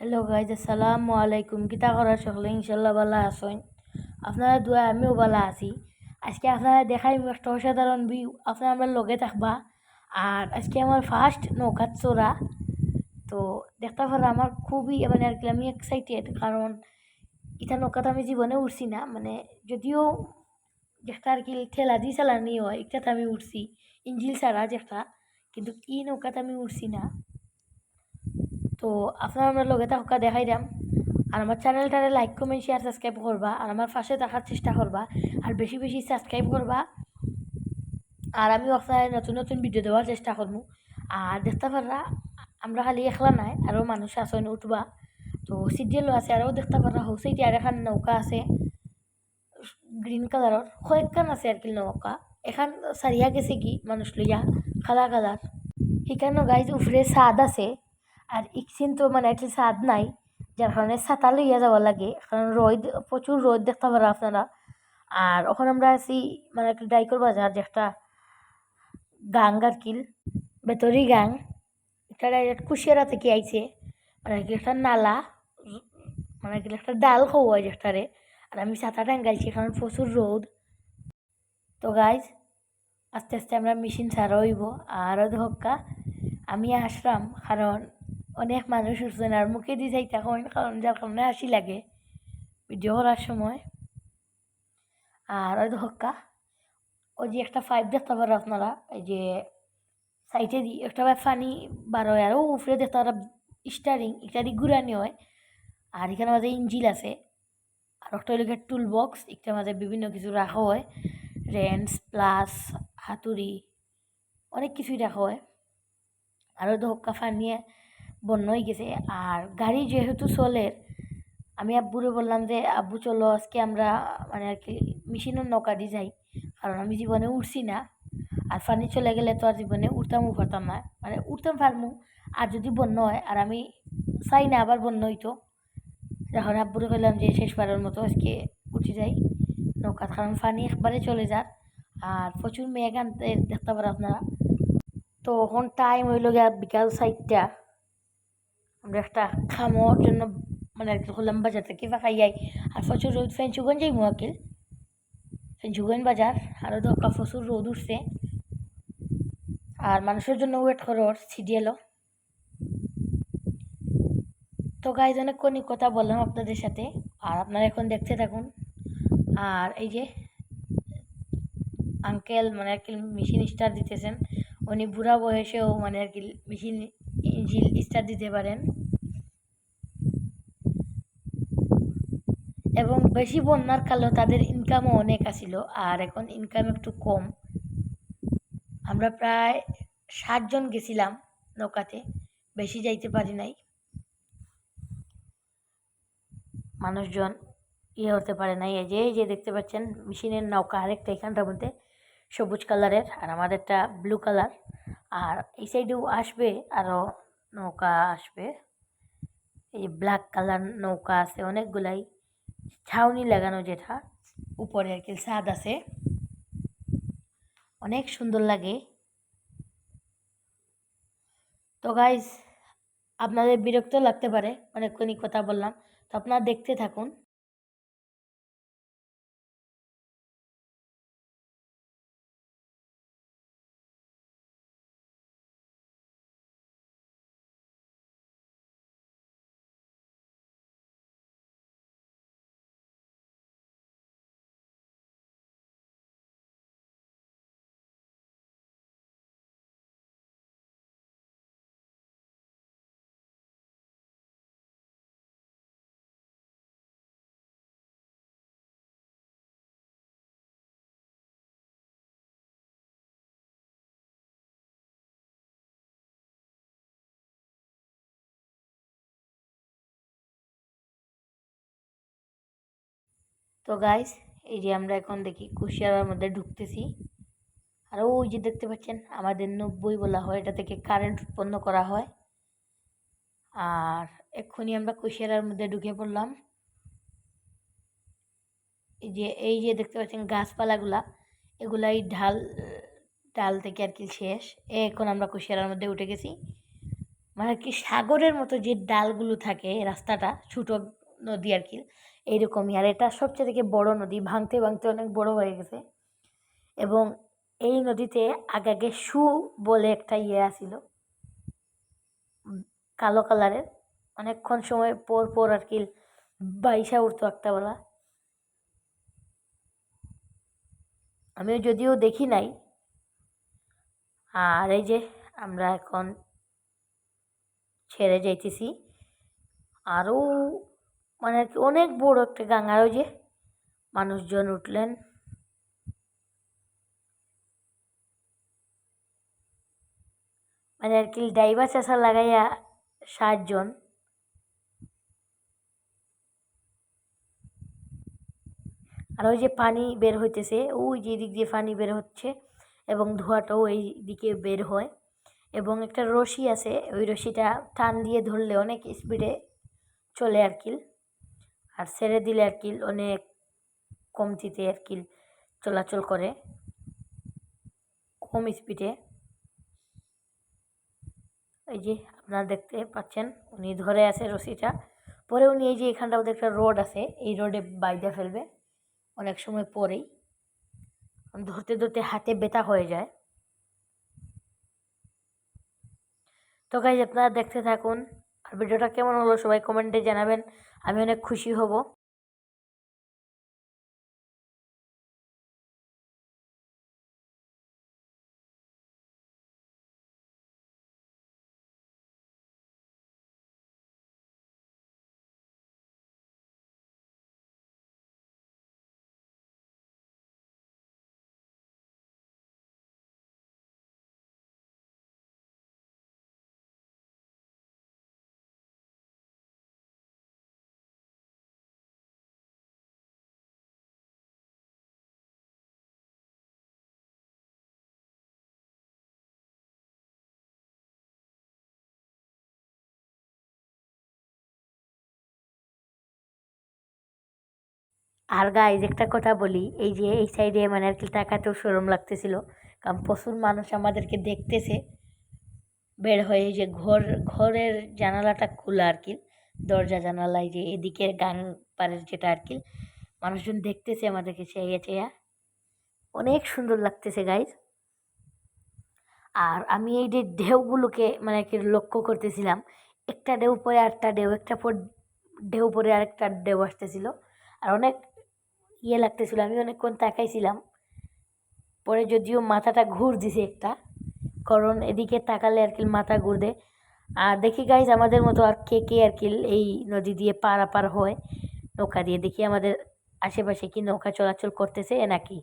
Hello guys আসসালামু আলাইকুম কিতা করা সকলে ইনশাল্লাহ ভালো আছেন আপনারা দোয়া আমিও ভালো আছি আজকে আপনারা দেখাই একটা অসাধারণ ভিউ আপনারা আমরা লগে থাকবা আর আজকে আমার ফার্স্ট নৌকাত চোরা তো দেখতে পারা আমার খুবই মানে আর কি আমি এক্সাইটেড কারণ ইটা নৌকাত আমি জীবনে উঠছি না মানে যদিও যেটা আর কি ঠেলা দিয়ে চালানি হয় এটাতে আমি উঠছি ইঞ্জিল ছাড়া যেটা কিন্তু ই নৌকাতে আমি উঠছি না তো আপনারা আমরা লগে থাকা দেখাই দাম আর আমার চ্যানেলটারে লাইক কমেন্ট শেয়ার সাবস্ক্রাইব করবা। আর আমার পাশে থাকার চেষ্টা করবা। আর বেশি বেশি সাবস্ক্রাইব করবা। আর আমি আপনার নতুন নতুন ভিডিও দেওয়ার চেষ্টা করব আর দেখতে পাররা, আমরা খালি একলা নাই, আরও মানুষ আসেন উঠবা। তো সিরিয়ালও আছে, আরও দেখতে পাররা। হৌসাইতে আর এখন নৌকা আছে। গ্রিন কালারর কয়েকখান আছে আর কি নৌকা। এখান সারিয়া গেছে কি, মানুষ লইয়া খালা কালার সেখানেও গাইজ উফরে সাদ আছে। আর ইকসিন তো মানে একটু সাদ নাই, যার কারণে ছাতা লইয়া যাওয়া লাগে। কারণ রোদ, প্রচুর রোদ দেখতে পারো আপনারা। আর ওখানে আমরা আছি মানে একটা ডাইকর বাজার, যে একটা গাং আর কিল বেতরি গাং। এটা ডাইরেক্ট কুশিয়ারা থেকে আইছে। মানে কি একটা নালা মানে কি একটা ডাল খাওয়া যেটারে আর আমি ছাতা টাঙ্গাইছি, কারণ প্রচুর রোদ। তো গাইজ আস্তে আস্তে আমরা মেশিন ছাড়া হইব। আরও ধক্কা আমি আসলাম, কারণ অনেক মানুষ উঠছে আর মুখে দিয়ে যাই তখন কারণ যার কারণে হাসি লাগে ভিডিও করার সময়। আর ওই ধক্কা ওই যে একটা পাইপ দেখতে পারো আপনারা, এই যে সাইডে দিয়ে একটা পানি বার হয়, আর উপরে দেখতে পারো স্টারিং দিয়ে ঘুরানি হয়, আর এখানে মাঝে ইঞ্জিল আছে, আর একটা হলো টুল বক্স এটার মাঝে বিভিন্ন কিছু রাখা হয় রেন্স প্লাস হাতুড়ি, অনেক কিছুই রাখা হয়। আরও ধক্কা ফানিয়ে বন্য হয়ে গেছে। আর গাড়ি যেহেতু চলের আমি আব্বুরে বললাম যে, আব্বু, চলো, আজকে আমরা মানে আর কি, মেশিনের নৌকা দিয়ে যাই। কারণ আমি জীবনে উঠছি না। আর ফানি চলে গেলে তো আর জীবনে উঠতামও পারতাম না। মানে উঠতাম পারমু। আর যদি বন্য হয়, আর আমি চাই না আবার বন্য হইতো। যখন আব্বুরে কইলাম যে, শেষবারের মতো আজকে উঠে যাই নৌকা কারণ ফানি একবারে চলে যাক আর প্রচুর মেঘ আনতে দেখতে পারো আপনারা। তো এখন টাইম হইল গিয়া বিকাল চারটা। আমরা একটা খামোর জন্য মানে আর কি হলাম বাজার থেকে বা খাইয়াই আর প্রচুর রোদ, ফেঞ্চুগঞ্জ যাই মুয়াকিল ফেঞ্চুগঞ্জ বাজার আরও দরকার, প্রচুর রোদ উঠছে। আর মানুষের জন্য ওয়েট করো সিডিএলও তো গাইজ অনেক কোনি কথা বললাম আপনাদের সাথে, আর আপনারা এখন দেখতে থাকুন। আর এই যে আঙ্কেল মানে আর কি মেশিন স্টার দিতেছেন, উনি বুড়া বয়সেও মানে আর কি মেশিন ইঞ্জিল স্টার দিতে পারেন। এবং বেশি বন্যার কালেও তাদের ইনকামও অনেক আসিল আর এখন ইনকাম একটু কম। আমরা প্রায় ষাটজন গেছিলাম নৌকাতে, বেশি যাইতে পারি নাই। মানুষজন ইয়ে হতে পারে নাই। এই যে এই যে দেখতে পাচ্ছেন, মেশিনের নৌকা আরেকটা এখানটার মধ্যে, সবুজ কালারের, আর আমাদেরটা ব্লু কালার আর এই সাইডেও আসবে আরও নৌকা আসবে। এই ব্ল্যাক কালার নৌকা আছে অনেকগুলাই। ছাউনি লাগানো যেটা, উপরে আর কি ছাদ আছে। অনেক সুন্দর লাগে। তো গাইজ আপনাদের বিরক্ত লাগতে পারে, অনেকক্ষণই কথা বললাম। তো আপনারা দেখতে থাকুন। তো গাইস এই যে আমরা এখন দেখি কুশিয়ারার মধ্যে ঢুকতেছি। আর ওই যে দেখতে পাচ্ছেন, আমাদের নব্বই বলা হয়, এটা থেকে কারেন্ট উৎপন্ন করা হয়। আর এক্ষুনি আমরা কুশিয়ারার মধ্যে ঢুকে পড়লাম। এই যে এই যে দেখতে পাচ্ছেন গাছপালাগুলা, এগুলাই ঢাল, ডাল থেকে আর কি শেষ। এখন আমরা কুশিয়ারার মধ্যে উঠে গেছি। মানে কি সাগরের মতো যে ডালগুলো থাকে, রাস্তাটা, ছোটো নদী আর কি এইরকমই। আর এটা সবচেয়ে থেকে বড় নদী, ভাঙতে ভাঙতে অনেক বড় হয়ে গেছে। এবং এই নদীতে আগে আগে সু বলে একটা ইয়ে আসিল কালো কালারের। অনেকক্ষণ সময় পর পর আর কি বাইসা উঠতো একটা বেলা। আমিও যদিও দেখি নাই। আর এই যে আমরা এখন ছেড়ে যাইতেছি। আরও মানে আর কি অনেক বড় একটা গাঙ্গার ওই যে মানুষজন উঠলেন। মানে আর কি ড্রাইভার চাষা লাগাইয়া সাতজন। আর ওই যে পানি বের হইতেছে, ওই যে দিক দিয়ে পানি বের হচ্ছে এবং ধোঁয়াটাও এই দিকে বের হয়। এবং একটা রশি আছে, ওই রশিটা টান দিয়ে ধরলে অনেক স্পিডে চলে আর কি। আর ছেড়ে দিলে আর কি অনেক কমতিতে আর কি চলাচল করে কম স্পিডে এই যে আপনারা দেখতে পাচ্ছেন, উনি ধরে আছে রশিটা। পরে উনি এই যে এখানটা ওদের একটা রোড আছে, এই রোডে বাইদা ফেলবে। অনেক সময় পরেই। ধরতে ধরতে হাতে ব্যথা হয়ে যায়। তো গাইজ আপনারা দেখতে থাকুন আর ভিডিওটা কেমন হলো সবাই কমেন্টে জানাবেন। আমি অনেক খুশি হব। আর গাইজ একটা কথা বলি, এই যে এই সাইডে মানে আর কি তাকাতেও সরম লাগতেছিল, কারণ প্রচুর মানুষ আমাদেরকে দেখতেছে, বের হয়ে যে ঘর, ঘরের জানালাটা খোলা আর কি, দরজা, জানালায় যে এদিকে গান পাড়ের যেটা আর কি, মানুষজন দেখতেছে আমাদেরকে চেয়ে চেয়া। অনেক সুন্দর লাগতেছে গাইজ আর আমি এই যে ঢেউগুলোকে মানে কি লক্ষ্য করতেছিলাম, একটা ঢেউ পরে আরেকটা ঢেউ, একটা পর ঢেউ পরে আরেকটা ঢেউ আসতেছিল। আর অনেক ইয়ে লাগতেছিল, আমি অনেকক্ষণ তাকাইছিলাম। পরে যদিও মাথাটা ঘুর দিছে একটা, কারণ এদিকে তাকালে আর কি মাথা ঘুর ঘুরদে আর দেখি গাইজ আমাদের মতো আর কে কে আর কি এই নদী দিয়ে পারাপার হয়, নৌকা দিয়ে। দেখি আমাদের আশেপাশে কি নৌকা চলাচল করতেছে নাকি?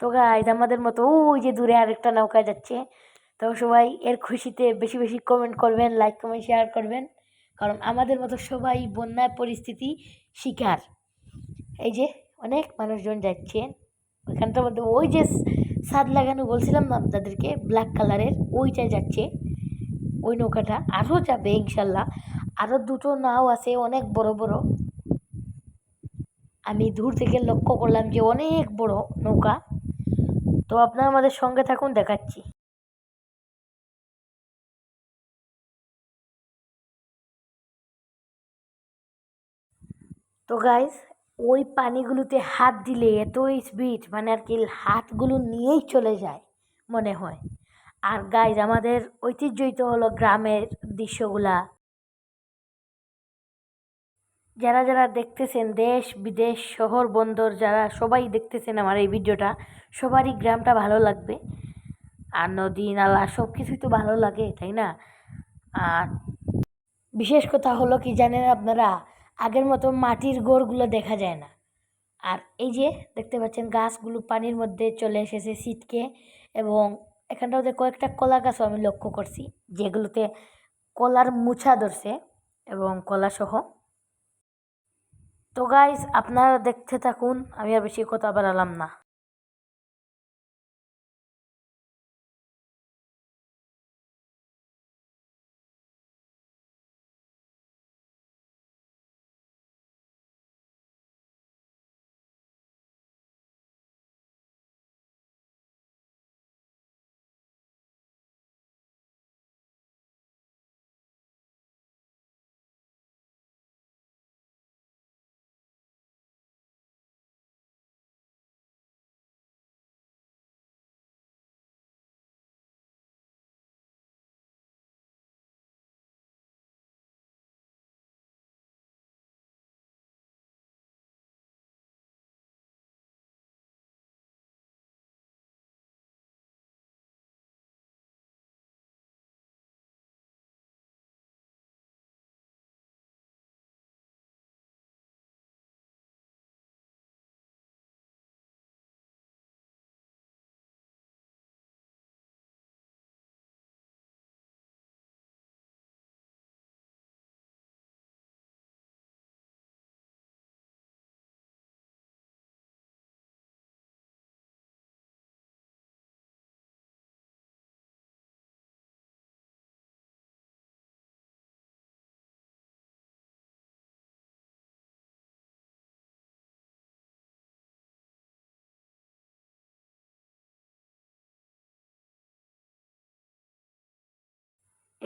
তো গাইজ আমাদের মতো ওই যে দূরে আরেকটা নৌকা যাচ্ছে, তো সবাই এর খুশিতে বেশি বেশি কমেন্ট করবেন লাইক কমেন্ট শেয়ার করবেন। কারণ আমাদের মতো সবাই বন্যার পরিস্থিতি শিকার। এই যে অনেক মানুষজন যাচ্ছে। ওইখানটার মধ্যে ওই যে সাদ লাগানো বলছিলাম না আপনাদেরকে ব্ল্যাক কালারের ওইটাই যাচ্ছে। ওই নৌকাটা আরও যাবে ইনশাল্লাহ। আরও দুটো নাও আছে, অনেক বড় বড়। আমি দূর থেকে লক্ষ্য করলাম যে অনেক বড় নৌকা। তো আপনারা আমাদের সঙ্গে থাকুন, দেখাচ্ছি। তো গাইস ওই পানিগুলোতে হাত দিলে এত স্পিড মানে আর কি হাতগুলো নিয়েই চলে যায়, মনে হয়। আর গাইজ আমাদের ঐতিহ্যই তো হলো গ্রামের দৃশ্যগুলা। যারা যারা দেখতেছেন দেশ বিদেশ শহর বন্দর যারা সবাই দেখতেছেন আমার এই ভিডিওটা সবারই গ্রামটা ভালো লাগবে। আর নদী, নালা সব কিছুই তো ভালো লাগে, তাই না? আর বিশেষ কথা হলো কি জানেন আপনারা? আগের মতো মাটির গোড়গুলো দেখা যায় না। আর এই যে দেখতে পাচ্ছেন গাছগুলো পানির মধ্যে চলে এসেছে শীতকে এবং এখানটাতে কয়েকটা কলা গাছও আমি লক্ষ্য করছি, যেগুলোতে কলার মুছা ধরছে এবং কলাসহ। তো গাইজ আপনারা দেখতে থাকুন, আমি আর বেশি কথা বাড়ালাম না।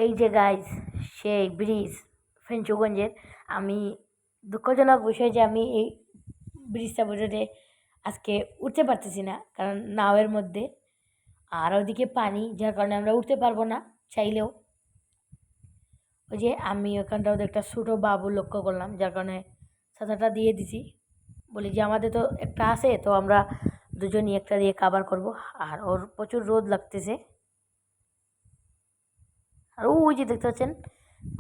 এই যে গাইজ সেই ব্রিজ, ফেঞ্চুগঞ্জের, আমি দুঃখজনক বিষয় যে আমি এই ব্রিজটা বোঝাতে আজকে উঠতে পারতেছি না, কারণ নাওয়ের মধ্যে আর ওদিকে পানি, যার কারণে আমরা উঠতে পারব না চাইলেও। ওই যে আমি ওখানটা ওদের একটা ছোটো বাবু লক্ষ্য করলাম, যার কারণে ছাতাটা দিয়ে দিছি। বলি যে আমাদের তো একটা আছে, তো আমরা দুজনই একটা দিয়ে কাবার করব, আর ওর প্রচুর রোদ লাগতেছে। আর ওই যে দেখতে পাচ্ছেন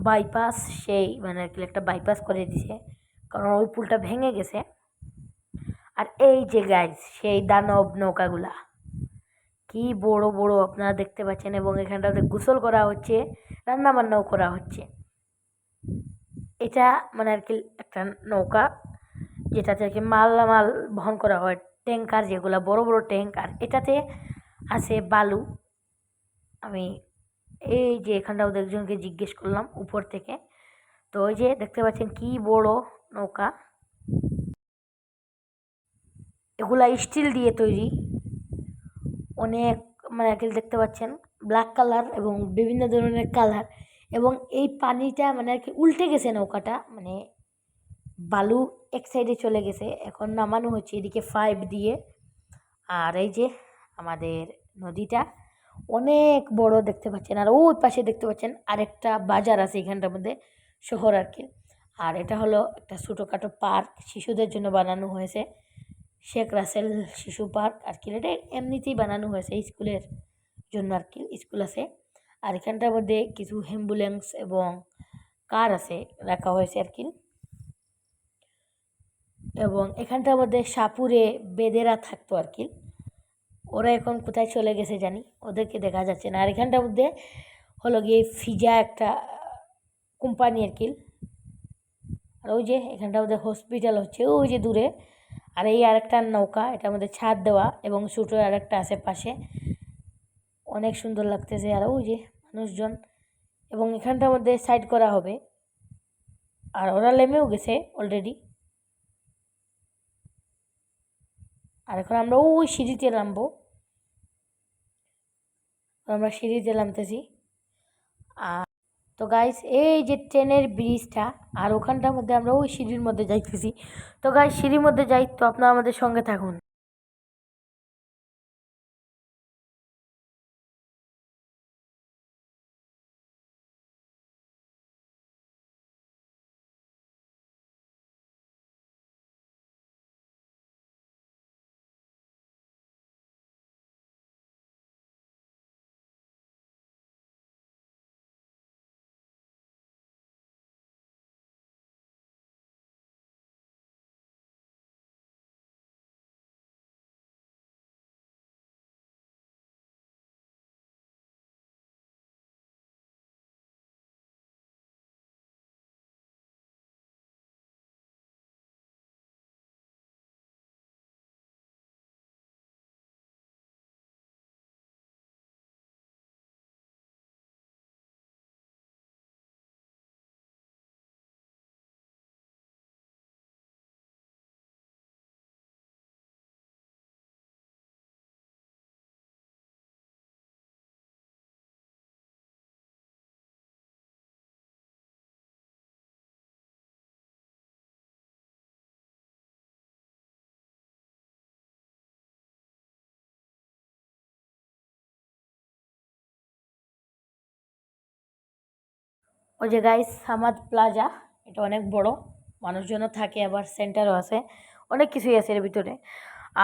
বাইপাস সেই মানে আর কি একটা বাইপাস করে দিছে, কারণ ওই পুলটা ভেঙে গেছে। আর এই যে গাইজ সেই দানব নৌকাগুলা, কি বড় বড় আপনারা দেখতে পাচ্ছেন এবং এখানটাতে গোসল করা হচ্ছে রান্না বান্নাও করা হচ্ছে। এটা মানে আর কি একটা নৌকা, যেটাতে আর কি মালামাল বহন করা হয় ট্যাঙ্কার যেগুলো, বড় বড় ট্যাঙ্কার এটাতে আছে বালু। আমি এই যে এখানটা ওদের একজনকে জিজ্ঞেস করলাম উপর থেকে। তো ওই যে দেখতে পাচ্ছেন কি বড় নৌকা। এগুলা স্টিল দিয়ে তৈরি। অনেক মানে দেখতে পাচ্ছেন? ব্ল্যাক কালার এবং বিভিন্ন ধরনের কালার এবং এই পানিটা মানে আর কি উল্টে গেছে নৌকাটা। মানে বালু এক সাইডে চলে গেছে। এখন নামানো হচ্ছে এদিকে ফাইভ দিয়ে। আর এই যে আমাদের নদীটা। অনেক বড় দেখতে পাচ্ছেন। আর ওই পাশে দেখতে পাচ্ছেন আরেকটা বাজার আছে এখানটার মধ্যে, শহর আর কি। আর এটা হলো একটা ছোটোখাটো পার্ক, শিশুদের জন্য বানানো হয়েছে। শেখ রাসেল শিশু পার্ক আর কি। এটা এমনিতেই বানানো হয়েছে স্কুলের জন্য আর কি, স্কুল আছে। আর এখানটার মধ্যে কিছু অ্যাম্বুলেন্স এবং কার আছে রাখা হয়েছে আর কি। এবং এখানটার মধ্যে সাপুরে বেদেরা থাকতো আর কি। ওরা এখন কোথায় চলে গেছে জানি? ওদেরকে দেখা যাচ্ছে না। আর এখানটার মধ্যে হলো গিয়ে ফিজা একটা কোম্পানি আর কি। আর ওই যে এখানটার মধ্যে হসপিটাল হচ্ছে, ওই যে দূরে। আর এই আরেকটা নৌকা এটার মধ্যে ছাদ দেওয়া এবং ছোটো আরেকটা আছে পাশে। অনেক সুন্দর লাগতেছে। আর ওই যে মানুষজন। এবং এখানটার মধ্যে সাইড করা হবে। আর ওরা লেমেও গেছে অলরেডি আর এখন আমরা ওই সিঁড়িতে নামবো। আমরা সিঁড়িতে নামতেছি। আর তো গাইস এই যে ট্রেনের ব্রিজটা আর ওখানটার মধ্যে আমরা ওই সিঁড়ির মধ্যে যাইতেছি। তো গাইস সিঁড়ির মধ্যে যাই, তো আপনারা আমাদের সঙ্গে থাকুন। ওই যে গাইস হামাদ প্লাজা এটা অনেক বড়, মানুষজনও থাকে, আবার সেন্টারও আছে, অনেক কিছুই আছে এর ভিতরে।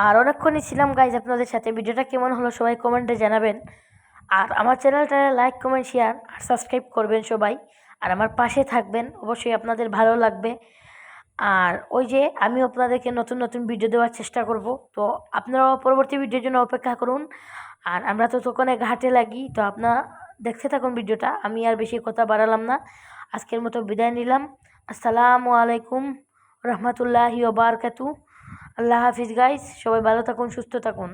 আর অনেকক্ষণই ছিলাম গাইজ আপনাদের সাথে, ভিডিওটা কেমন হলো সবাই কমেন্টে জানাবেন। আর আমার চ্যানেলটা লাইক কমেন্ট শেয়ার আর সাবস্ক্রাইব করবেন সবাই। আর আমার পাশে থাকবেন, অবশ্যই আপনাদের ভালো লাগবে। আর ওই যে আমি আপনাদেরকে নতুন নতুন ভিডিও দেওয়ার চেষ্টা করব, তো আপনারা পরবর্তী ভিডিওর জন্য অপেক্ষা করুন। আর আমরা তো তখন ঘাটে লাগি, তো আপনারা দেখতে থাকুন ভিডিওটা, আমি আর বেশি কথা বাড়ালাম না। আজকের মতো বিদায় নিলাম। আসসালামু আলাইকুম রহমতুল্লাহি ওবারকাতু আল্লাহ হাফিজ গাইস সবাই ভালো থাকুন, সুস্থ থাকুন।